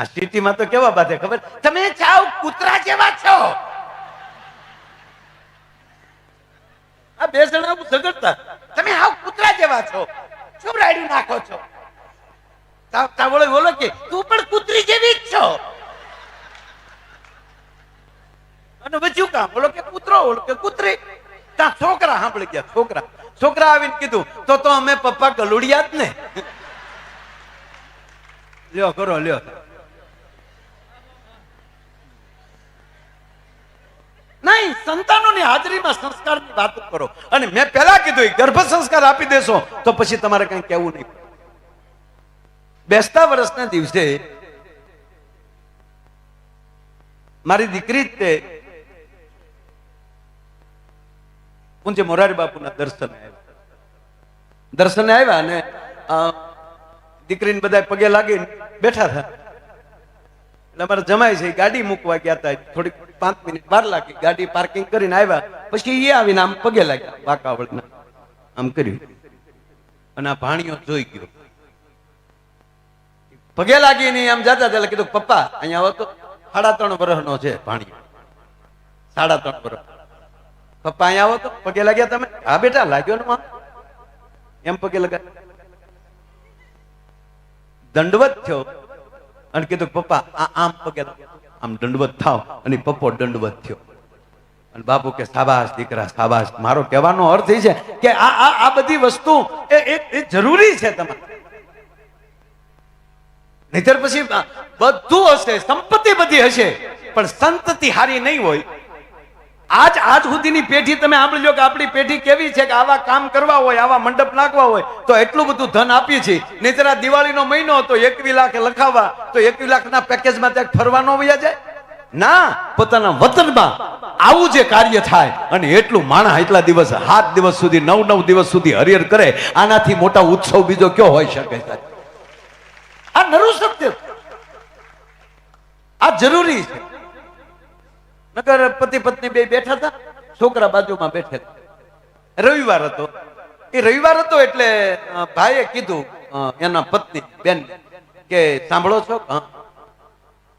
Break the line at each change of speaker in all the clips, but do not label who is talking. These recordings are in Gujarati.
આ સ્થિતિમાં તો કેવા બાધે ખબર? તમે ચાવ કૂતરા જેવા છો. આ બે જણા ઝઘડતા. તમે હાવ કૂતરા જેવા છો. શું રાડ્યું નાખો છો. તા- તા બોલો બોલો કે તું પણ કૂતરી જેવી જ છો. અને બચ્યું કામ બોલો કે કૂતરો બોલો કે કૂતરી. ત્યાં છોકરા સાંભળી ગયા છોકરા. છોકરા આવીને કીધું તો તો અમે પપ્પા ગલુડિયા જ ને. લ્યો કરો લ્યો નહીં સંતાનોની હાજરીમાં સંસ્કારની વાતો કરો. અને મેં પહેલા કીધું ગર્ભ સંસ્કાર આપી દેશો, તો પછી તમારે કઈ કહેવું નહીં. બેસતા વર્ષના દિવસે મારી દીકરી જ તે પૂંજે મોરારી બાપુના દર્શન આવ્યા. દર્શન આવ્યા અને દીકરીને બધા પગે લાગીને બેઠા હતા એટલે અમારે જમાય છે, ગાડી મૂકવા ગયા હતા થોડીક પાંચ મિનિટ બાર લાગી, ગાડી પાર્કિંગ કરીને આવ્યા. પછી એ આવીને આમ પગે લાગ્યા વાકાવળના આમ કર્યું. અને આ ભાણીઓ જોઈ ગયો. પગે લાગીને આમ જતા કીધું, પપ્પા, અહીંયા આવો તો સાડા ત્રણ વર્ષનો છે ભાણિયો. સાડા ત્રણ વર્ષ પપ્પા, અહીંયા આવો તો પગે લાગ્યા તમે? હા, બેટા, લાગ્યો ને એમ પગે લગા દંડવત થયો. અને કીધું પપ્પા, આ આમ પગે આમ દંડવત થાવ અને પપ્પો દંડવત થયો. અને બાપુ કે સાબાસ દીકરા સાબાસ મારો કહેવાનો અર્થ એ છે કે આ આ આ બધી વસ્તુ એ જરૂરી છે તમારે. નહીતર પછી બધું હશે, સંપત્તિ બધી હશે, પણ સંતતિ હારી નહીં હોય. આજ આજ સુધીની પેઢી તમે સાંભળી લો કે આપણી પેઢી કેવી છે કે આવા કામ કરવા હોય, આવા મંડપ નાખવા હોય, તો એટલું બધું ધન આપીએ છીએ નહીતર આ દિવાળીનો મહિનો હતો એકવી લાખ લખાવા તો એકવી લાખના પેકેજમાં ત્યાં ફરવાનો વયા જાય? ના, પોતાના વતનમાં આવું જે કાર્ય થાય, અને એટલું માણા એટલા દિવસ, સાત દિવસ સુધી, નવ નવ દિવસ સુધી હરિહર કરે, આનાથી મોટા ઉત્સવ બીજો કયો હોઈ શકે આ નરું સત્ય. આ જરૂરી છે. નગર પતિ પત્ની બે બેઠા હતા, છોકરા બાજુમાં બેઠા હતા. રવિવાર હતો. એ રવિવાર હતો એટલે ભાઈએ કીધું એના પત્ની, બેન, કે સાંભળો છો?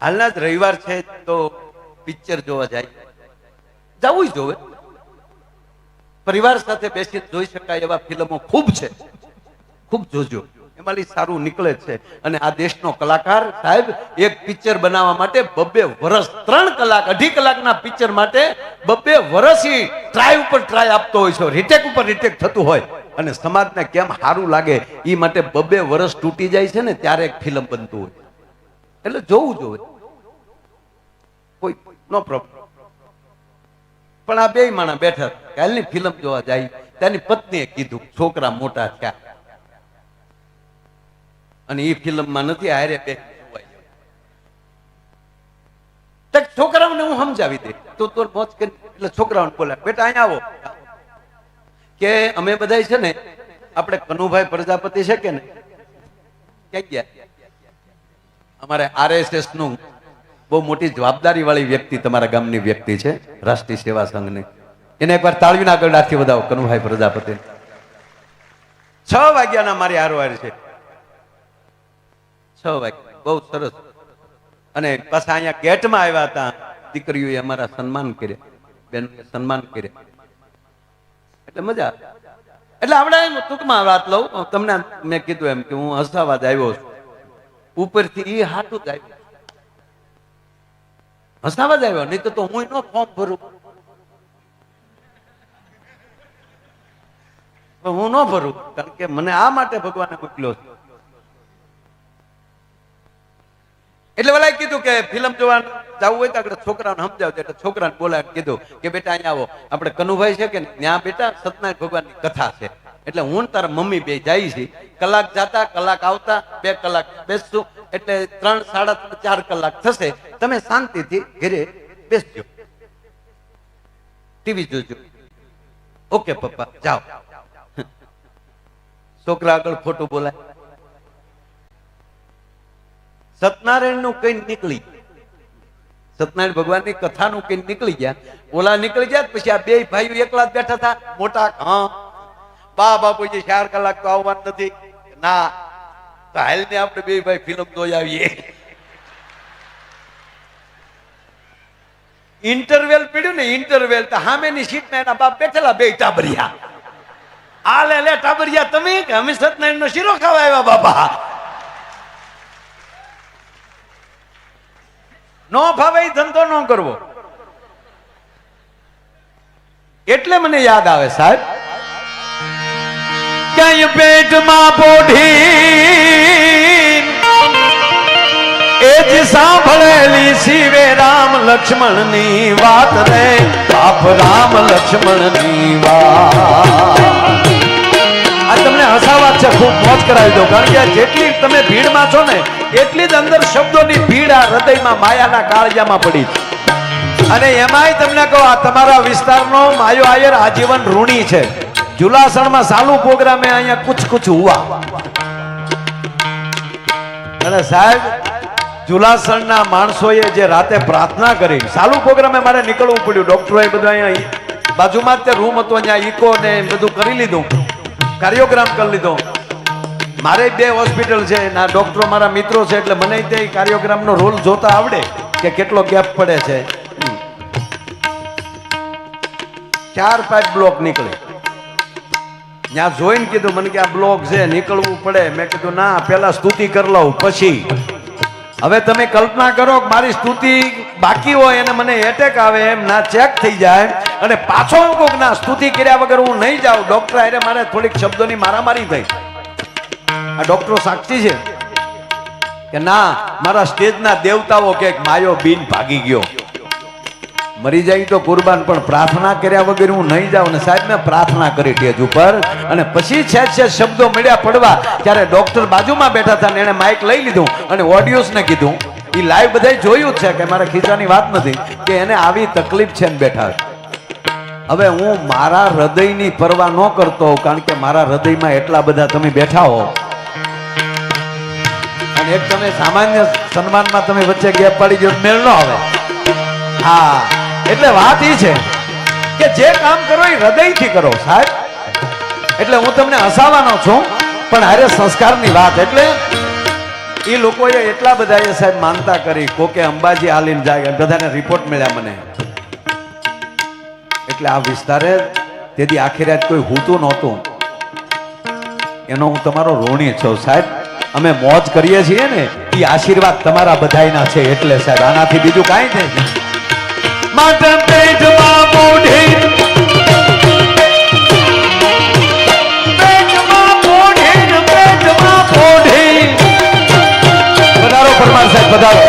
હાલના જ રવિવાર છે, તો પિક્ચર જોવા જાય. જવું જોવે. પરિવાર સાથે બેસી જોઈ શકાય એવા ફિલ્મો ખૂબ છે. ખૂબ જોજો. એમાંથી સારું નીકળે છે. અને આ દેશનો કલાકાર સાહેબ, એક પિક્ચર બનાવવા માટે બબ્બે વર્ષ ત્રણ કલાક, અઢી કલાકના પિક્ચર માટે બબ્બે વર્ષ ટ્રાય ઉપર ટ્રાય આપતો હોય છે. રિટેક ઉપર રિટેક થતું હોય. અને સમાજને કેમ સારું લાગે એ માટે બબ્બે વર્ષ તૂટી જાય છે ને, ત્યારે એક ફિલ્મ બનતું હોય. એટલે જોવું જોવે કોઈ નો પ્રોબ્લેમ પણ આ બે માણા બેઠા કાલની ફિલ્મ જોવા જાય તેની પત્નીએ કીધું, છોકરા મોટા થયા. અને એ ફિલ્મમાં નથી, હારે બે છોકરાઓને હું સમજાવી દે. તો તો મોજ કરી. એટલે છોકરાઓને બોલાય બેટા, અહીંયા આવો. કે અમે બધા છે ને, આપણે કનુભાઈ પ્રજાપતિ છે કે ને, ક્યાં ગયા? અમારે આરએસએસનું બહુ મોટી જવાબદારી વાળી વ્યક્તિ તમારા ગામની વ્યક્તિ છે, રાષ્ટ્રીય સેવા સંઘની. એને એકવાર તાળવીના ગળાથી વધાવો, કનુભાઈ પ્રજાપતિ. છ વાગ્યાના મારી હારવાર છે. છ વાગ્યા બહુ સરસ. અને પાછા અહીંયા ગેટમાં આવ્યા હતા. દીકરીઓએ અમારા સન્માન કર્યા. બેનોએ સન્માન કર્યા. એટલે મજા એટલે આપણે એમ ટૂંકમાં વાત લઉં. તમને મેં કીધું એમ કે હું હસાવા જ આવ્યો છું. ઉપરથી એ હાટું જ આવ્યું. હસાવા જ આવ્યો. નહીં તો હું એનો ફોર્મ ભરું. હું ન ભરું. કારણ કે મને આ માટે ભગવાને મોકલ્યો છે. એટલે વલાય કીધું કે ફિલ્મ જોવા જવું હોય તો આપણે છોકરાને સમજાવજો. એટલે છોકરાને બોલાવીને કીધું કે બેટા અહીંયા આવો. આપણે કનુભાઈ છે કે ત્યાં બેટા સત્યનારાયણ ભગવાનની કથા છે. એટલે હું તારા મમ્મી બે જાય છે કલાક જાતા, કલાક આવતા, બે કલાક બેસશું. એટલે ત્રણ, સાડા ચાર કલાક થશે. તમે શાંતિથી ઘરે બેસજો. ટીવી જોજો. ઓકે પપ્પા, જાઓ. છોકરા આગળ ખોટું બોલાય. સત્યનારાયણનું કઈ નીકળી સત્યનારાયણ ભગવાનની કથા નું કઈ નીકળી ગયા? ઓલા નીકળી ગયા પછી આ બે ભાઈઓ એકલા જ બેઠા હતા? મોટા હા. બા બાપુજી ચાર કલાક તો આવવાનું નથી. ના. તો હાલને આપણે બે ભાઈ ફિલ્મ જોઈ આવીએ. ઇન્ટરવેલ પીડ્યું ને ઇન્ટરવેલ તો સામેની ના એના બાપ બેઠેલા બે ટાબરિયા. આ લે લે ટાબરિયા, તમે કે અમે સત્યનારાયણનો શીરો ખાવા આવ્યા બાપા? નો ફાવે ધંધો ન કરવો. એટલે મને યાદ આવે સાહેબ ક્યાંય પેટમાં પોઢી એ જ સાંભળેલી શિવે રામ લક્ષ્મણની વાત રે. બાપ રામ લક્ષ્મણની વાત. છે, ખૂબ મોજ કરાવી દો કારણ કે જેટલી તમે ભીડમાં છો ને, એટલી જ અંદર શબ્દોની ભીડ આ હૃદયમાં, માયાના કાળજામાં પડી અને એમાંય તમને કહો, આ તમારા વિસ્તારનો માયો આયર આજીવન ઋણી છે. જુલાસણમાં સાલુ પ્રોગ્રામે અહીંયા કુછ કુછ હુવા. અને સાહેબ, જુલાસણના માણસોએ જે રાતે પ્રાર્થના કરી, સાલુ પ્રોગ્રામે મારે નીકળવું પડ્યું. ડોક્ટરોએ બધું અહીંયા બાજુમાં જ તે રૂમ હતો અહીંયા ઈકો ને બધું કરી લીધું. કાર્યોગ્રામ કરી લીધો. મારે બે હોસ્પિટલ છે ના ડોક્ટરો મારા મિત્રો છે, એટલે મને તે કાર્યોગ્રામનો રોલ જોતા આવડે કે કેટલો ગેપ પડે છે. ચાર, પાંચ બ્લોક નીકળે. ત્યાં જોઈને કીધું, મને કે આ બ્લોક છે, નીકળવું પડે. મેં કીધું, ના પેલા સ્તુતિ કરી લઉં, પછી. હવે તમે કલ્પના કરો મારી સ્તુતિ બાકી હોય અને મને એટેક આવે એમ, ના ચેક થઈ જાય. અને પાછો હું કોક ના સ્તુતિ કર્યા વગર હું નહીં જાઉં. ડોક્ટર આરે મારે થોડીક શબ્દોની મારામારી થઈ. આ ડોક્ટરો સાક્ષી છે કે ના, મારા સ્ટેજના દેવતાઓ કે માયો બીન ભાગી ગયો. મરી જાય તો કુરબાન, પણ પ્રાર્થના કર્યા વગર હું નહીં જાઉં. ને સાહેબ, મેં પ્રાર્થના કરી ટેજ ઉપર. અને પછી છે છે શબ્દો મળ્યા પડવા, ત્યારે ડોક્ટર બાજુમાં બેઠા હતા ને એણે માઇક લઈ લીધું અને ઓડિયન્સને કીધું. એ લાઈવ બધાય જોયું છે કે મારા ખીચાની વાત નથી, કે એને આવી તકલીફ છે ને બેઠા. છે. હવે હું મારા હૃદયની પરવા ન કરતો કારણ કે મારા હૃદયમાં એટલા બધા તમે બેઠા હો. અને એક તમે સામાન્ય સન્માનમાં તમે વચ્ચે ગેપ પાડી ગયો, મેળ નો આવે. હા, એટલે વાત એ છે કે જે કામ કરો એ હૃદયથી કરો, સાહેબ. એટલે હું તમને હસાવાનો છું, પણ હારે સંસ્કારની વાત, એટલે એ લોકોએ એટલા બધા સાહેબ માનતા કરી, કોકે અંબાજી હાલીને જાય, બધાને રિપોર્ટ મળ્યા મને. એટલે આ વિસ્તારે તેથી આખી રાત કોઈ હોતું નહોતું. એનો હું તમારો ઋણી છું સાહેબ. અમે મોજ કરીએ છીએ ને એ આશીર્વાદ તમારા બધાયના છે એટલે સાહેબ. આનાથી બીજું કાંઈ નહીં. માટે પેટમાં મોઢી. પરમાર સાહેબ પધારો.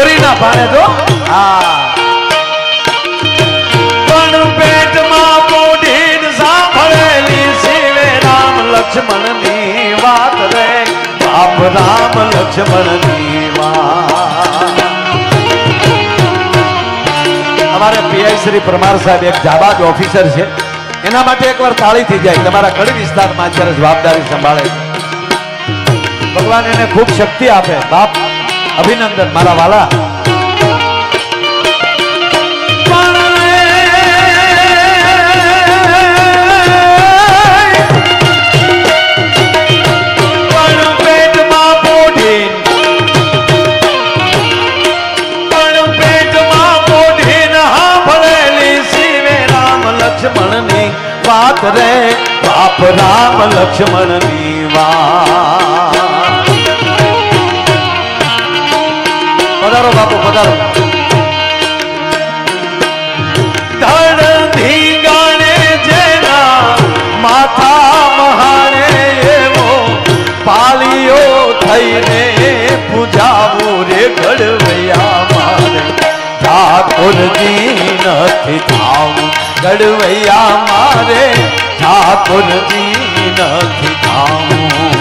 ઓરીના પાણે તો હા. લક્ષ્મણની વાત રે. બાપ રામ લક્ષ્મણની વાત. અમારે પીઆઈ શ્રી પરમાર સાહેબ એક જાબાદ ઓફિસર છે. એના માટે એકવાર તાળી થઈ જાય. તમારા કડી વિસ્તારમાં અત્યારે જવાબદારી સંભાળે ભગવાન એને ખૂબ શક્તિ આપે. બાપ, અભિનંદન, મારા વાલા. વાત રે બાપ રામ લક્ષ્મણની વાત પધારો બાપુ, પધારો. માથા મહાણે એવો પાલિયો થઈને પૂજાવું રે ઘડવૈયા મારે. ઠાકોરજી નથી થાવું ગડવૈયા મારે ઠાકોરજી નથી થાવું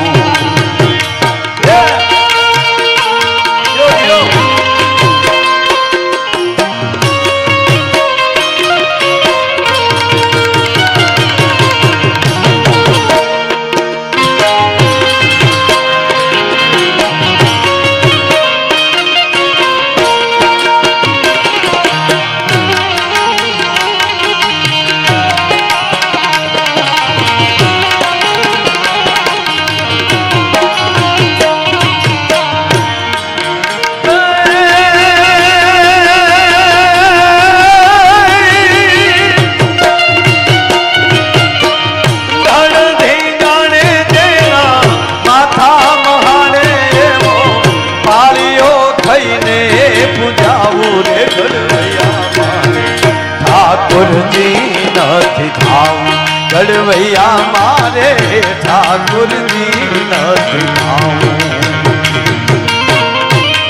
ઠાકોરજી નથી થાવું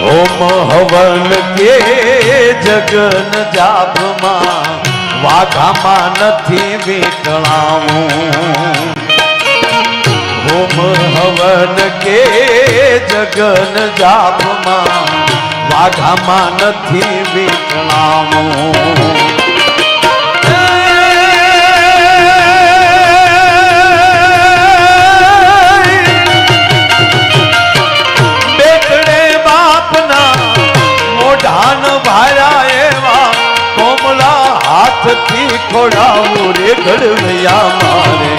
હોમ હવન કે જગન જાપમાં વાઘામાં નથી વીટળાવું હોમ હવન કે જગન જાપમાં વાઘામાં નથી વીટળાવું ખોડાવું રે ઘડવૈયા મારે.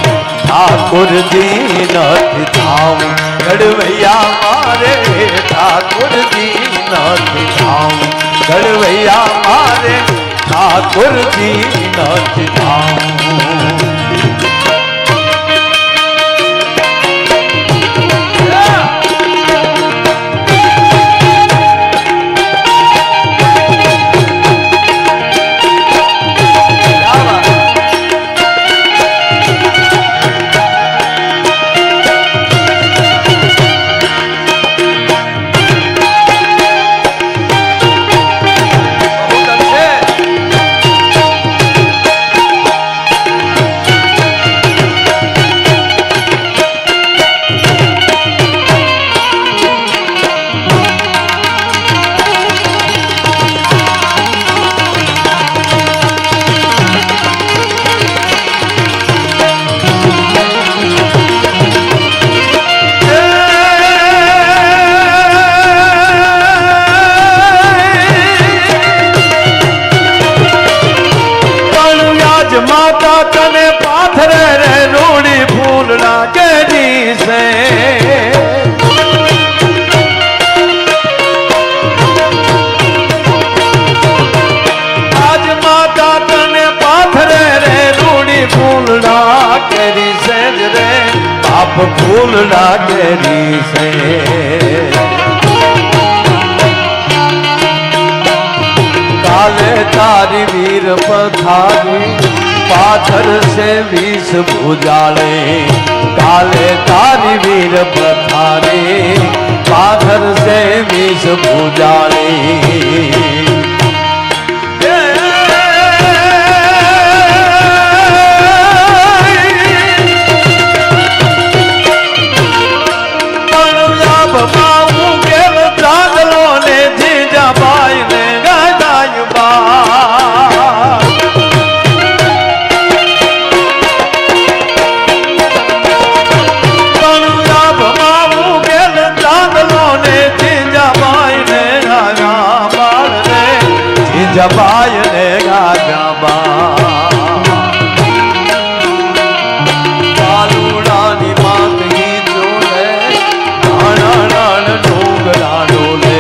ઠાકોરજી નથી થાવ ઘડવૈયા મારે, ઠાકોરજી નથી થાવ ઘડવૈયા મારે, ઠાકોરજી નથી થાવું आप फूल डाकरी से। काले तारी वीर पथारी पाथर से विष भुजाड़े काले तारी वीर पथारी पाथर से विष भुजाड़े જીજાબાઈ ને ગાયા બા કાલુડાની માતની જોડે નાના ડોંગરા ડોલે,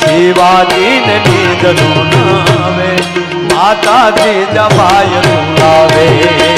શિવાજીને નીંદનું નાવે માતાજી જમાય તુલાવે બહુ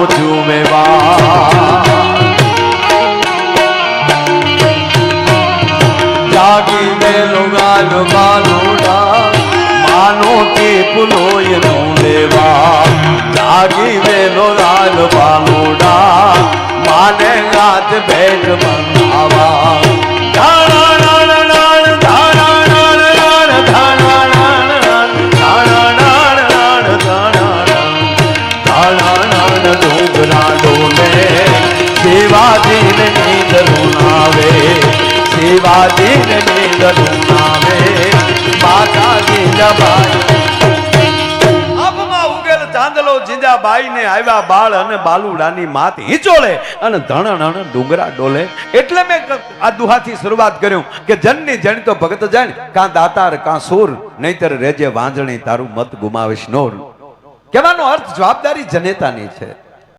હિંદવાનું જુવેવા જાગી વેલો ગાલ બાલુડા માનો કે પુલોયનું લેવા. જાગી વેલો ગાલ બાલુડા માને ગાત ભેટ મંગાવા. નાણ ડુંગરા ડોલે, શિવાજીને નીંદરું આવે શિવાજીને નીંદરું આવે માતાજી ચાંદલો જીજાબાઈને આવ્યા બાળ અને બાલુડાની માત હિંચોળે અને ધણ ધણ ડુંગરા ડોલે. એટલે મેં આ દુહાથી શરૂઆત કર્યું કે જનની જણ તો ભગત જણ, કાં દાતાર, કાં સૂર, નહીતર રેજે વાંજણી તારું મત ગુમાવીશ નોર. કહેવાનો અર્થ જવાબદારી જનેતાની છે.